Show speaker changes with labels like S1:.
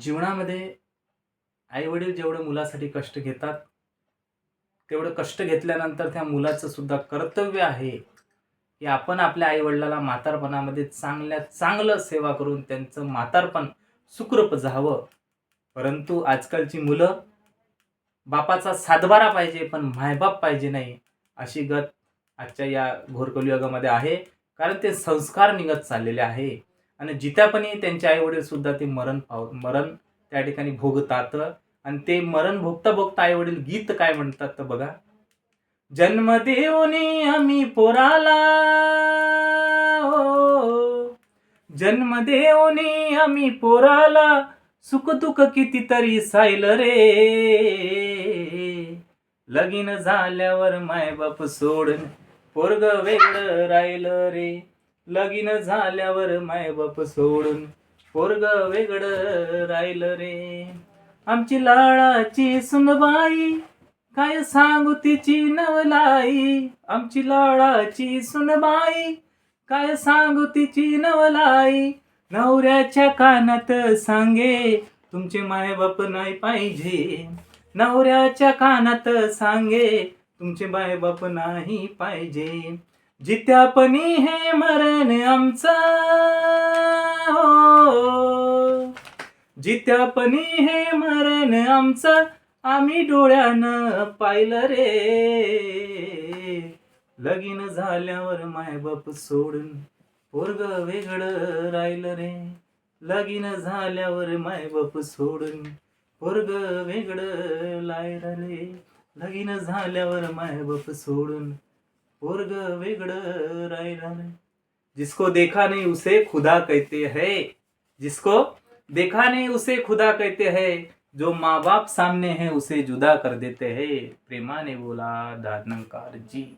S1: जीवनामध्ये आई-वडील जेवढं मुलासाठी कष्ट घेतात, तेवढं कष्ट घेतल्यानंतर त्या मुलाचं सुद्धा कर्तव्य आहे, की आपण आपल्या आई-वडिलाला म्हातारपणामध्ये चांगल्या चांगलं सेवा करून त्यांचं म्हातारपण सुखरूप जावं. परंतु आजकालची मुलं बापाचा सातबारा पाहिजे, पण मायबाप पाहिजे नाही, अशी गत आजच्या या घोर युगामध्ये आहे. कारण ते संस्कार निघत चाललेले आहे आणि जिथ्यापणी त्यांचे आईवडीलसुद्धा सुद्धा ते मरण पाव मरण त्या ठिकाणी भोगतात. आणि ते मरण भोगता भोगता आईवडील गीत काय म्हणतात तर बघा. जन्म देऊनी आम्ही पोराला. हो, हो. जन्म देऊनी आम्ही पोराला. सुख दुःख कितीतरी सायल रे. लगीन झाल्यावर मायबाप सोडून पोरग वेगळं राहिलं रे. लगीन झाल्यावर मायबाप सोडून पोरग वेगळं राहिलं रे. आमची लाळाची सुनबाई काय सांगू तिची नवलाई? आमची लाळाची सुनबाई काय सांगू तिची नवलाई? नवऱ्याच्या कानात सांगे तुमचे मायबाप नाही पाहिजे. नवऱ्याच्या कानात सांगे तुमचे मायबाप नाही पाहिजे. जित्यापणी हे मरण आमचं. हो. जित्यापणी हे मरण आमचं. आम्ही डोळ्यानं पाहिलं रे. लगीन झाल्यावर मायबाप सोडून पोरग वेगळं राहिलं रे. लगीन झाल्यावर मायबाप सोडून पोरग वेगळं राहिलं रे. लगीन झाल्यावर मायबाप सोडून जिसको देखा नहीं उसे खुदा कहते हैं। जिसको देखा नहीं उसे खुदा कहते हैं। जो माँ बाप सामने है उसे जुदा कर देते हैं। प्रेमा ने बोला, दानंकार जी